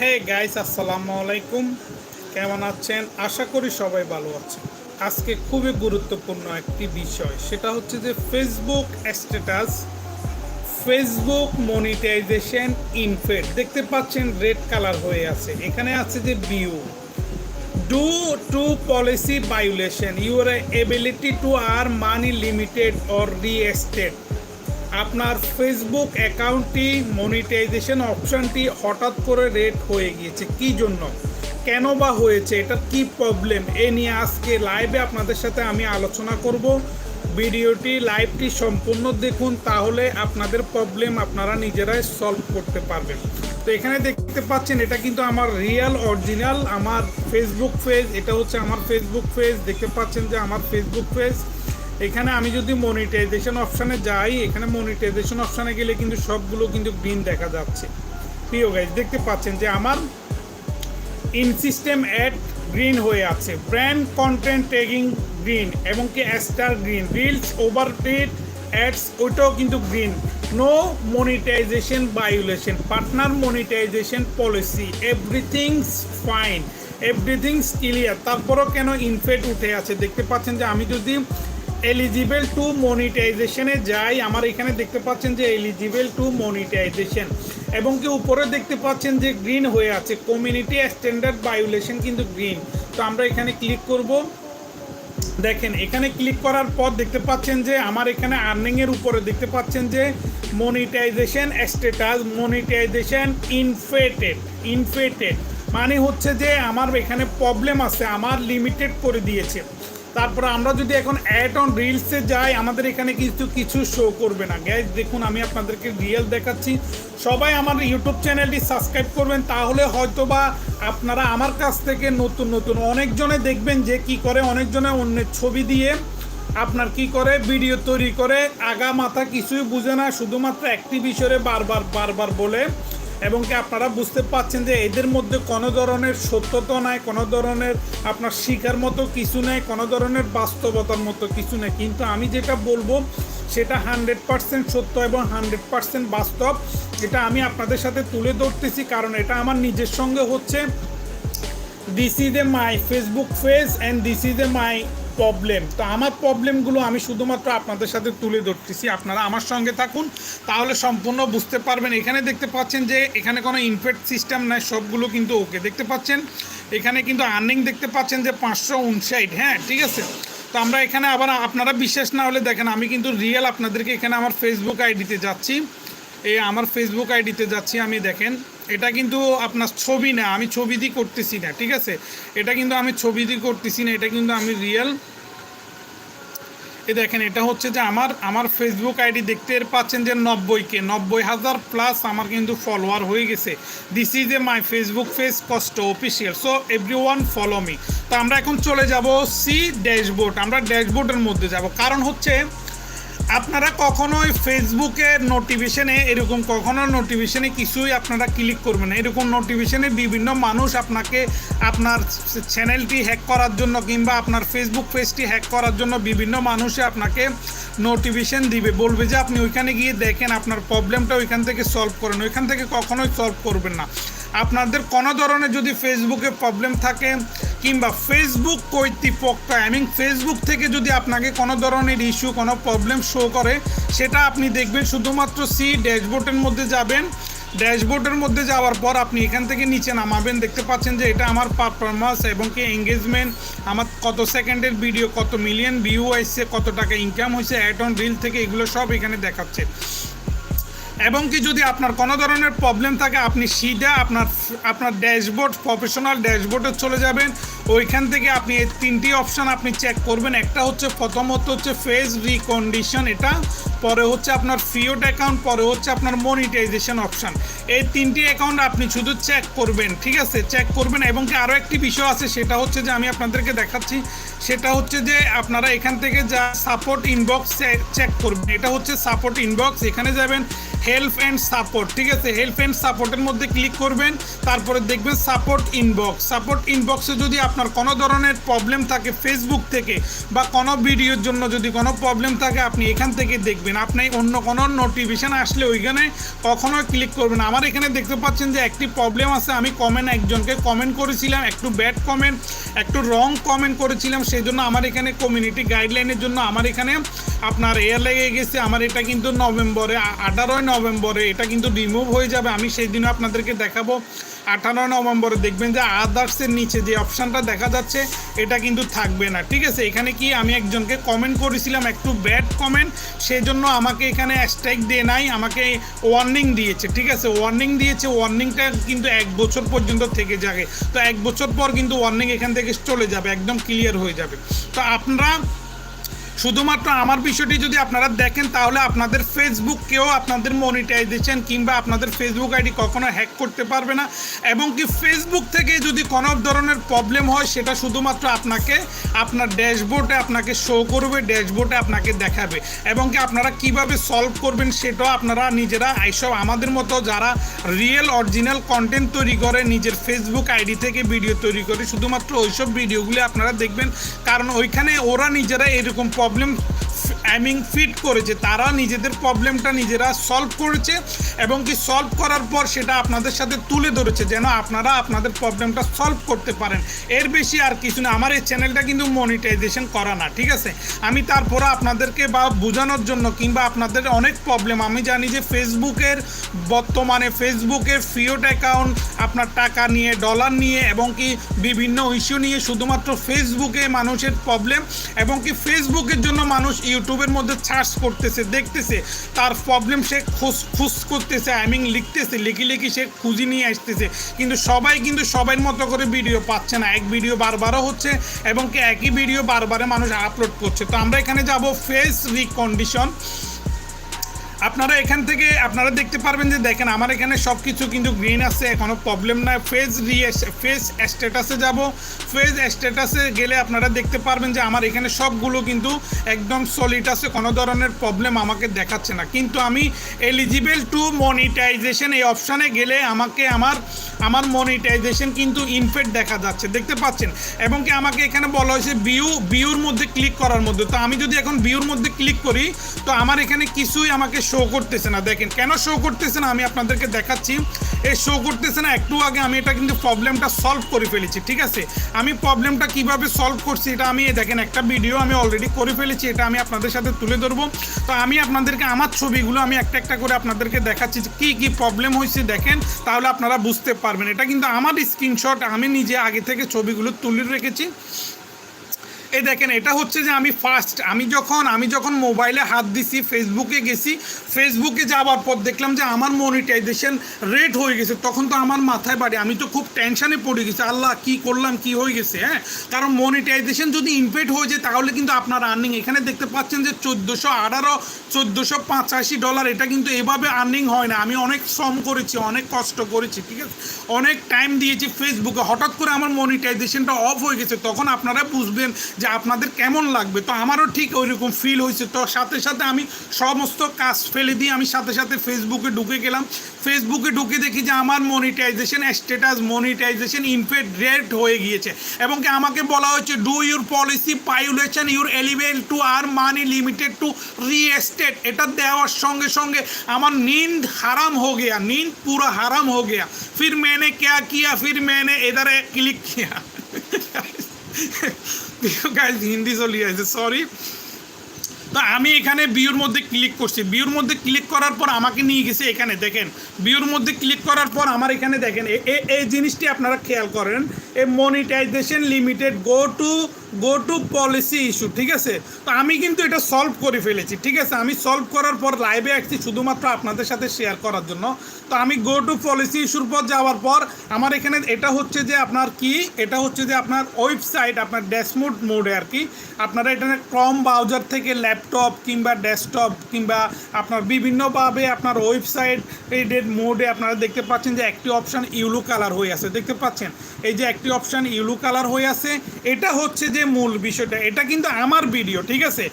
Hey guys, আসসালামু আলাইকুম। কেমন আছেন? আশা করি সবাই ভালো আছেন। আজকে খুবই গুরুত্বপূর্ণ একটি বিষয়, সেটা হচ্ছে যে ফেসবুক স্ট্যাটাস ফেসবুক মনিটাইজেশন ইনফেড দেখতে পাচ্ছেন রেড কালার হয়ে আছে। এখানে আছে যে বিউ due to policy violation your ability to earn money limited or restricted আপনার ফেসবুক অ্যাকাউন্টটি মনিটাইজেশন অপশনটি হঠাৎ করে রেট হয়ে গিয়েছে। কি জন্য? কেন বা হয়েছে? এটা কি প্রবলেম এ নিয়ে আজকে লাইভে আপনাদের সাথে আমি আলোচনা করব। ভিডিওটি লাইভটি সম্পূর্ণ দেখুন, তাহলে আপনাদের প্রবলেম আপনারা নিজেরাই সলভ করতে পারবেন। তো এখানে দেখতে পাচ্ছেন, এটা কিন্তু আমার রিয়েল অরিজিনাল আমার ফেসবুক পেজ এটা হচ্ছে আমার ফেসবুক পেজ দেখতে পাচ্ছেন যে আমার ফেসবুক পেজ এখানে আমি যদি মনিটাইজেশন অপশানে যাই, এখানে মনিটাইজেশন অপশানে গেলে কিন্তু সবগুলো কিন্তু গ্রিন দেখা যাচ্ছে। প্রিয় গাইজ দেখতে পাচ্ছেন যে আমার ইন সিস্টেম অ্যাড গ্রিন হয়ে আছে। ব্র্যান্ড কন্টেন্ট ট্যাগিং গ্রিন এবং কি স্টার গ্রিন রিলস ওভারটেড অ্যাডস ওইটাও কিন্তু green no monetization violation partner monetization policy everything's fine everything's clear তারপরও কেন ইনফেট উঠে আছে? দেখতে পাচ্ছেন যে আমি যদি এলিজিবল টু মনিটাইজেশনে যাই, আমার এখানে দেখতে পাচ্ছেন যে এলিজিবল টু মনিটাইজেশন এবং কি উপরে দেখতে পাচ্ছেন যে গ্রিন হয়ে আছে কমিউনিটি স্ট্যান্ডার্ড ভায়োলেশন কিন্তু গ্রিন তো আমরা এখানে ক্লিক করব। দেখেন, এখানে ক্লিক করার পর দেখতে পাচ্ছেন যে আমার এখানে আর্নিংয়ের উপরে দেখতে পাচ্ছেন যে মনিটাইজেশন স্ট্যাটাস মনিটাইজেশন ইনফেটেড ইনফেটেড মানে হচ্ছে যে আমার এখানে প্রবলেম আছে, আমার লিমিটেড করে দিয়েছে। তারপরে আমরা যদি এখন অ্যাড অন রিলসে যাই, আমাদের এখানে কিন্তু কিছু শো করবে না। গ্যাস দেখুন, আমি আপনাদেরকে রিয়েল দেখাচ্ছি। সবাই আমার ইউটিউব চ্যানেলটি সাবস্ক্রাইব করবেন, তাহলে হয়তো বা আপনারা আমার কাছ থেকে নতুন নতুন অনেকজনে দেখবেন যে কি করে, অনেকজনে অন্যের ছবি দিয়ে আপনার কি করে ভিডিও তৈরি করে। আগা মাথা কিছুই বুঝে না, শুধুমাত্র একটি বিষয়ে বারবার বারবার বলে। এবং কি আপনারা বুঝতে পাচ্ছেন যে এদের মধ্যে কোনো ধরনের সত্যতা নাই, কোনো ধরনের আপনার শিখার মতো কিছু নেই, কোনো ধরনের বাস্তবতার মতো কিছু নেই। কিন্তু আমি যেটা বলব, সেটা হান্ড্রেড পার্সেন্ট সত্য এবং হান্ড্রেড পার্সেন্ট বাস্তব এটা আমি আপনাদের সাথে তুলে ধরতেছি। কারণ এটা আমার নিজের সঙ্গে হচ্ছে। This is a my Facebook page and this is a my problem তো আমার প্রবলেমগুলো আমি শুধুমাত্র আপনাদের সাথে তুলে ধরতেছি। আপনারা আমার সঙ্গে থাকুন, তাহলে সম্পূর্ণ বুঝতে পারবেন। এখানে দেখতে পাচ্ছেন যে, এখানে কোনো ইনফেক্ট সিস্টেম নাই, সবগুলো কিন্তু ওকে দেখতে পাচ্ছেন? এখানে কিন্তু আর্নিং দেখতে পাচ্ছেন যে পাঁচশো উনষাট হ্যাঁ ঠিক আছে? তো আমরা এখানে আবার, আপনারা বিশ্বাস না হলে দেখেন, আমি কিন্তু রিয়েল আপনাদেরকে এখানে আমার ফেসবুক আইডিতে যাচ্ছি। এই আমার ফেসবুক আইডিতে যাচ্ছি আমি, দেখেন। এটা কিন্তু আপনার ছবি না, আমি ছবি দিয়ে করতেছি না, ঠিক আছে? এটা কিন্তু আমি ছবি দিয়ে করতেছি না, এটা কিন্তু আমি রিয়েল এই দেখেন, এটা হচ্ছে যে আমার আমার ফেসবুক আইডি দেখতে পাচ্ছেন যে নব্বইকে, নব্বই হাজার প্লাস আমার কিন্তু ফলোয়ার হয়ে গেছে। This is a my Facebook page কষ্ট official so everyone follow me তো আমরা এখন চলে যাব সি ড্যাশবোর্ড আমরা ড্যাশবোর্ডের মধ্যে যাব। কারণ হচ্ছে আপনারা কখনোই ফেসবুকে নোটিফিকেশনে এরকম কখনো নোটিফিকেশনে কিছুই আপনারা ক্লিক করবেন না। এরকম নোটিফিকেশনে বিভিন্ন মানুষ আপনাকে আপনার চ্যানেলটি হ্যাক করার জন্য কিংবা আপনার ফেসবুক পেজটি হ্যাক করার জন্য বিভিন্ন মানুষে আপনাকে নোটিফিকেশন দিবে। বলবে যে, আপনি ওইখানে গিয়ে দেখেন, আপনার প্রবলেমটা ওইখান থেকে সলভ করেন। ওইখান থেকে কখনোই সলভ করবেন না। আপনাদের কোনো ধরনের যদি ফেসবুকে প্রবলেম থাকে কিংবা ফেসবুক কর্তৃপক্ষ আই মিন ফেসবুক থেকে যদি আপনাকে কোনো ধরনের ইস্যু কোনো প্রবলেম শো করে, সেটা আপনি দেখবেন শুধুমাত্র সি ড্যাশবোর্ডের মধ্যে যাবেন। ড্যাশবোর্ডের মধ্যে যাওয়ার পর আপনি এখান থেকে নিচে নামাবেন, দেখতে পাচ্ছেন যে এটা আমার পারফরমেন্স এবং কি এঙ্গেজমেন্ট আমার কত সেকেন্ডের ভিডিও কত মিলিয়ন ভিউ আসছে, কত টাকা ইনকাম হয়েছে অ্যাড অন রিল থেকে এগুলো সব এখানে দেখাচ্ছে। এবং কি যদি আপনার কোনো ধরনের প্রবলেম থাকে, আপনি সিধা আপনার আপনার ড্যাশবোর্ড প্রফেশনাল ড্যাশবোর্ডে চলে যাবেন। ওইখান থেকে আপনি এই তিনটি অপশান আপনি চেক করবেন। একটা হচ্ছে প্রথমত হচ্ছে ফেস রিকন্ডিশন এটা, পরে হচ্ছে আপনার ফিওট অ্যাকাউন্ট পরে হচ্ছে আপনার মনিটাইজেশন অপশান এই তিনটি অ্যাকাউন্ট আপনি শুধু চেক করবেন, ঠিক আছে? চেক করবেন এবং কি আরও একটি বিষয় আছে, সেটা হচ্ছে যে আমি আপনাদেরকে দেখাচ্ছি। সেটা হচ্ছে যে আপনারা এখান থেকে যা সাপোর্ট ইনবক্স চেক করবেন, এটা হচ্ছে সাপোর্ট ইনবক্স এখানে যাবেন হেল্প অ্যান্ড সাপোর্ট ঠিক আছে? হেল্প অ্যান্ড সাপোর্টের মধ্যে ক্লিক করবেন, তারপরে দেখবেন সাপোর্ট ইনবক্স সাপোর্ট ইনবক্সে যদি আপনি আপনার কোনো ধরনের প্রবলেম থাকে ফেসবুক থেকে বা কোনো ভিডিওর জন্য যদি কোনো প্রবলেম থাকে, আপনি এখান থেকে দেখবেন। আপনি অন্য কোনো নোটিফিকেশান আসলে ওইখানে কখনো ক্লিক করবেন আমার এখানে দেখতে পাচ্ছেন যে একটি প্রবলেম আছে। আমি কমেন্ট একজনকে কমেন্ট করেছিলাম, একটু ব্যাড কমেন্ট একটু রং কমেন্ট করেছিলাম। সেই জন্য আমার এখানে কমিউনিটি গাইডলাইনের জন্য আমার এখানে আপনার এয়ার লেগে গেছে। আমার এটা কিন্তু নভেম্বরে আঠারোই নভেম্বরে এটা কিন্তু রিমুভ হয়ে যাবে। আমি সেই দিনও আপনাদেরকে দেখাবো। আঠারোই নভেম্বরে দেখবেন যে আদার্সের নিচে যে অপশানটা দেখা যাচ্ছে, এটা কিন্তু থাকবে না। ঠিক আছে? এখানে কি আমি একজনকে কমেন্ট করেছিলাম, একটু ব্যাড কমেন্ট সেই জন্য আমাকে এখানে স্ট্রাইক দিয়ে নাই, আমাকে ওয়ার্নিং দিয়েছে। ঠিক আছে? ওয়ার্নিং দিয়েছে ওয়ার্নিংটা কিন্তু এক বছর পর্যন্ত থেকে যাবে। তো এক বছর পর কিন্তু ওয়ার্নিং এখান থেকে চলে যাবে, একদম ক্লিয়ার হয়ে যাবে। তো আপনারা শুধুমাত্র আমার বিষয়টি যদি আপনারা দেখেন, তাহলে আপনাদের ফেসবুককেও আপনাদের মনিটাইজেশন কিংবা আপনাদের ফেসবুক আইডি কখনো হ্যাক করতে পারবে না। এবং কি ফেসবুক থেকে যদি কোনো ধরনের প্রবলেম হয়, সেটা শুধুমাত্র আপনাকে আপনার ড্যাশবোর্ডে আপনাকে শো করবে ড্যাশবোর্ডে আপনাকে দেখাবে। এবং কি আপনারা কীভাবে সলভ করবেন, সেটাও আপনারা নিজেরা এইসব আমাদের মতো যারা রিয়েল অরিজিনাল কন্টেন্ট তৈরি করে, নিজের ফেসবুক আইডি থেকে ভিডিও তৈরি করে, শুধুমাত্র ওইসব ভিডিওগুলি আপনারা দেখবেন। কারণ ওইখানে ওরা নিজেরা এরকম প্রবলেম problem অ্যামিং ফিট করেছে। তারা নিজেদের প্রবলেমটা নিজেরা সলভ করেছে এবং কি সলভ করার পর সেটা আপনাদের সাথে তুলে ধরেছে যেন আপনারা আপনাদের প্রবলেমটা সলভ করতে পারেন। এর বেশি আর কিছু না। আমার এই চ্যানেলটা কিন্তু মনিটাইজেশন করা না, ঠিক আছে? আমি তারপরে আপনাদেরকে বা বোঝানোর জন্য কিংবা আপনাদের অনেক প্রবলেম আমি জানি যে ফেসবুকের বর্তমানে ফেসবুকের ফিওট অ্যাকাউন্ট আপনার টাকা নিয়ে ডলার নিয়ে এবং কি বিভিন্ন ইস্যু নিয়ে শুধুমাত্র ফেসবুকে মানুষের প্রবলেম এবং কি ফেসবুকের জন্য মানুষ ইউটিউবের মধ্যে সার্চ করতেছে, দেখতেছে, তার প্রবলেম সে খুঁজ খুঁজ করতেছে আই মিন লিখতেছে, লিখি লিখি সে খুঁজি নিয়ে আসতেছে। কিন্তু সবাই কিন্তু সবাই মতো করে ভিডিও পাচ্ছে না। এক ভিডিও বারবারও হচ্ছে এবং কি একই ভিডিও বারবারে মানুষ আপলোড করছে। তো আমরা এখানে যাব ফেস রিকন্ডিশন আপনারা এখান থেকে, আপনারা দেখতে পারবেন যে দেখেন আমার এখানে সব কিছু কিন্তু গ্রিন আছে এখনও প্রবলেম নাই। ফেজ রিএস ফেজ স্ট্যাটাসে যাব। ফেজ স্ট্যাটাসে গেলে আপনারা দেখতে পারবেন যে আমার এখানে সবগুলো কিন্তু একদম সলিড আছে, কোনো ধরনের প্রবলেম আমাকে দেখাচ্ছে না। কিন্তু আমি এলিজিবল টু মনিটাইজেশন এই অপশানে গেলে আমাকে আমার আমার মনিটাইজেশন কিন্তু ইনফেক্ট দেখা যাচ্ছে। দেখতে পাচ্ছেন? এবং কি আমাকে এখানে বলা হয়েছে বিউ বিউর মধ্যে ক্লিক করার মধ্যে। তো আমি যদি এখন বিউর মধ্যে ক্লিক করি, তো আমার এখানে কিছুই আমাকে শো করতেছে না। দেখেন, কেন শো করতেছে না? আমি আপনাদেরকে দেখাচ্ছি। এই শো করতেছে না, একটু আগে আমি এটা কিন্তু প্রবলেমটা সলভ করে ফেলেছি, ঠিক আছে? আমি প্রবলেমটা কীভাবে সলভ করছি এটা আমি দেখেন, একটা ভিডিও আমি অলরেডি করে ফেলেছি, এটা আমি আপনাদের সাথে তুলে ধরবো। তো আমি আপনাদেরকে, আমার ছবিগুলো আমি একটা একটা করে আপনাদেরকে দেখাচ্ছি যে কী কী প্রবলেম হয়েছে, দেখেন, তাহলে আপনারা বুঝতে পারবেন। এটা কিন্তু আমার স্ক্রিনশট আমি নিজে আগে থেকে ছবিগুলো তুলে রেখেছি। এই দেখেন, এটা হচ্ছে যে আমি ফার্স্ট আমি যখন আমি যখন মোবাইলে হাত দিছি ফেসবুকে গেছি ফেসবুকে যাওয়ার পর দেখলাম যে আমার মনিটাইজেশন রেট হয়ে গেছে। তখন তো আমার মাথায় বাড়ি, আমি তো খুব টেনশানে পড়ে গেছি, আল্লাহ কি করলাম, কি হয়ে গেছে হ্যাঁ? কারণ মনিটাইজেশন যদি ইনফেক্ট হয়ে যায়, তাহলে কিন্তু আপনার আর্নিং এখানে দেখতে পাচ্ছেন যে চোদ্দোশো আঠারো, চোদ্দোশো পঁচাশি ডলার এটা কিন্তু এভাবে আর্নিং হয় না। আমি অনেক শ্রম করেছি, অনেক কষ্ট করেছি, ঠিক আছে? অনেক টাইম দিয়েছি ফেসবুকে হঠাৎ করে আমার মনিটাইজেশনটা অফ হয়ে গেছে, তখন আপনারা বুঝবেন যে আপনাদের কেমন লাগবে তো আমারও ঠিক ওই রকম ফিল হয়েছে তো সাথে সাথে আমি সমস্ত কাজ ফেলে দিয়ে আমি সাথে সাথে ফেসবুকে ঢুকে গেলাম ফেসবুকে ঢুকে দেখি যে আমার মনিটাইজেশন স্ট্যাটাস মনিটাইজেশন ইনফেক্ট রেট হয়ে গিয়েছে এবং কি আমাকে বলা হয়েছে do your policy violation your এলিভেল to earn money limited to reinstate এটা দেওয়ার সঙ্গে সঙ্গে আমার नींद हराम हो गया नींद पूरा हराम हो गया फिर मैंने क्या किया फिर मैंने इधर क्लिक किया গাইজ হিন্দি চলি আছে সরি তো আমি এখানে বিউর মধ্যে ক্লিক করছি। বিউর মধ্যে ক্লিক করার পর আমাকে নিয়ে গেছে এখানে, দেখেন। বিউর মধ্যে ক্লিক করার পর আমার এখানে দেখেন এই জিনিসটি আপনারা খেয়াল করেন, এ monetization limited go to go to policy issue ঠিক আছে? তো আমি কিন্তু এটা সলভ করে ফেলেছি, ঠিক আছে? আমি সলভ করার পর লাইভে আসছি শুধুমাত্র আপনাদের সাথে শেয়ার করার জন্য। তো আমি গো টু পলিসি ইস্যুর পর যাওয়ার পর আমার এখানে এটা হচ্ছে যে আপনার কি? এটা হচ্ছে যে আপনার ওয়েবসাইট আপনার ড্যাশবোর্ড মোডে আর কি। আপনারা এটা ক্রম ব্রাউজার থেকে ল্যাপটপ কিংবা ডেস্কটপ কিংবা আপনার বিভিন্নভাবে আপনার ওয়েবসাইট এডেড মোডে আপনারা দেখতে পাচ্ছেন যে একটি অপশান ইউলো কালার হয়ে আছে। দেখতে পাচ্ছেন? এই যে একটি অপশান ইউলো কালার হয়ে আছে, এটা হচ্ছে যে মূল বিষয়টা। এটা কিন্তু আমার ভিডিও ঠিক আছে?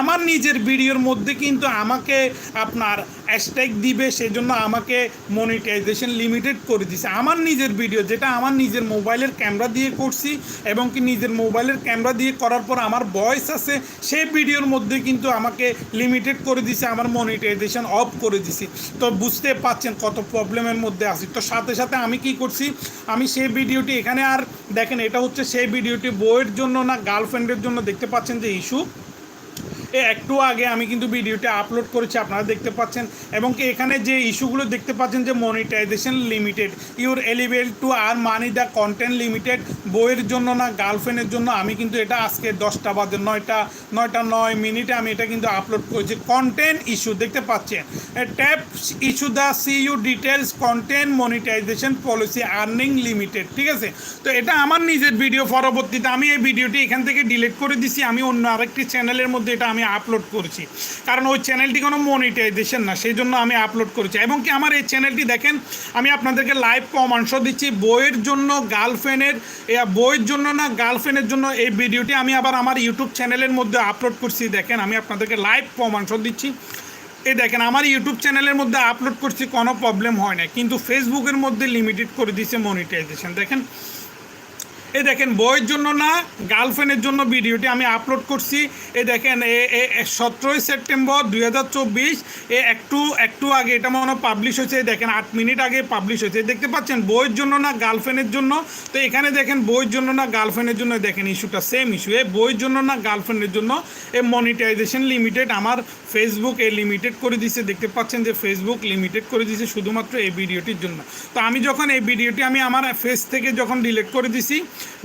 আমার নিজের ভিডিওর মধ্যে কিন্তু আমাকে আপনার হ্যাশট্যাগ দিবে সেই জন্য আমাকে মনিটাইজেশন লিমিটেড করে দিছে। আমার নিজের ভিডিও যেটা আমার নিজের মোবাইলের ক্যামেরা দিয়ে করছি এবং কি নিজের মোবাইলের ক্যামেরা দিয়ে করার পর আমার ভয়েস আছে সেই ভিডিওর মধ্যে কিন্তু আমাকে লিমিটেড করে দিছে, আমার মনিটাইজেশন অফ করে দিছি। তো বুঝতে পাচ্ছেন কত প্রবলেমের মধ্যে আছি। তো সাথে সাথে আমি কি করছি, আমি সেই ভিডিওটি এখানে আর দেখেন, এটা হচ্ছে সেই ভিডিওটি বইয়ের জন্য না গার্লফ্রেন্ডের জন্য, দেখতে পাচ্ছেন যে ইস্যু একটু আগে আমি কিন্তু ভিডিওটা আপলোড করেছি, আপনারা দেখতে পাচ্ছেন। এবং এখানে যে ইস্যুগুলো দেখতে পাচ্ছেন যে monetization limited your এলিভেল to earn money the content limited বইয়ের জন্য না গার্লফ্রেন্ডের জন্য, আমি কিন্তু এটা আজকে দশটা বাজে, নয়টা নয়টা নয় মিনিটে আমি এটা কিন্তু আপলোড করেছি। কন্টেন্ট ইস্যু দেখতে পাচ্ছেন। Tap issue the see you details content monetization policy earning limited ঠিক আছে? তো এটা আমার নিজের ভিডিও পরবর্তীতে আমি এই ভিডিওটি এখান থেকে ডিলিট করে দিছি, আমি অন্য আরেকটি চ্যানেলের মধ্যে এটা আমি আপলোড করছি। কারণ ওই চ্যানেলটি কোনো মনিটাইজেশন না, সেই জন্য আমি আপলোড করেছি। এবং কি আমার এই চ্যানেলটি দেখেন, আমি আপনাদেরকে লাইভ প্রমাংশ দিচ্ছি। বইয়ের জন্য গার্লফ্রেন্ডের বইয়ের জন্য না গার্লফ্রেন্ডের জন্য এই ভিডিওটি আমি আবার আমার ইউটিউব চ্যানেলের মধ্যে আপলোড করছি। দেখেন, আমি আপনাদেরকে লাইভ প্রমাংশ দিচ্ছি। এই দেখেন, আমার ইউটিউব চ্যানেলের মধ্যে আপলোড করছি, কোনো প্রবলেম হয় না কিন্তু ফেসবুকের মধ্যে লিমিটেড করে দিয়েছে মনিটাইজেশন দেখেন এই দেখেন, বইয়ের জন্য না, গার্লফ্রেন্ডের জন্য ভিডিওটি আমি আপলোড করছি। এ দেখেন, এ সতেরোই সেপ্টেম্বর দুই হাজার চব্বিশ, এ একটু একটু আগে এটা মনে পাবলিশ হয়েছে। দেখেন, আট মিনিট আগে পাবলিশ হয়েছে। দেখতে পাচ্ছেন, বইয়ের জন্য না, গার্লফ্রেন্ডের জন্য। তো এখানে দেখেন, বইয়ের জন্য না, গার্লফ্রেন্ডের জন্য দেখেন, ইস্যুটা সেম ইস্যু এ, বইয়ের জন্য না, গার্লফ্রেন্ডের জন্য এ মনিটাইজেশন লিমিটেড আমার ফেসবুক এ লিমিটেড করে দিছে। দেখতে পাচ্ছেন যে ফেসবুক লিমিটেড করে দিছে শুধুমাত্র এই ভিডিওটির জন্য। তো আমি যখন এই ভিডিওটি আমি আমার ফেস থেকে যখন ডিলিট করে দিছি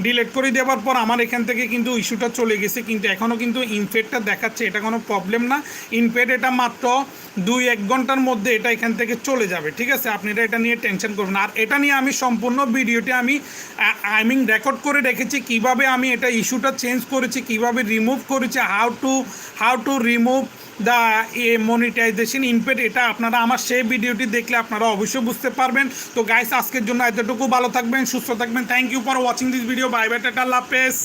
ডিলিট করে দেওয়ার পর আমার এখান থেকে কিন্তু ইস্যুটা চলে গেছে, কিন্তু এখনও কিন্তু ইনফেক্টটা দেখাচ্ছে, এটা কোনো প্রবলেম না। ইনফেক্ট এটা মাত্র দুই এক ঘণ্টার মধ্যে এটা এখান থেকে চলে যাবে, ঠিক আছে? আপনারা এটা নিয়ে টেনশন করবেন আর এটা নিয়ে আমি সম্পূর্ণ ভিডিওটি আমি আই মিন রেকর্ড করে রেখেছি, কীভাবে আমি এটা ইস্যুটা চেঞ্জ করেছি, কীভাবে রিমুভ করেছি how to how to remove the a monetization ইনপেট এটা আপনারা আমার সেই ভিডিওটি দেখলে আপনারা অবশ্যই বুঝতে পারবেন। তো গাইস আজকের জন্য এতটুকু, ভালো থাকবেন, সুস্থ থাকবেন thank you for watching this video bye tata লাপেস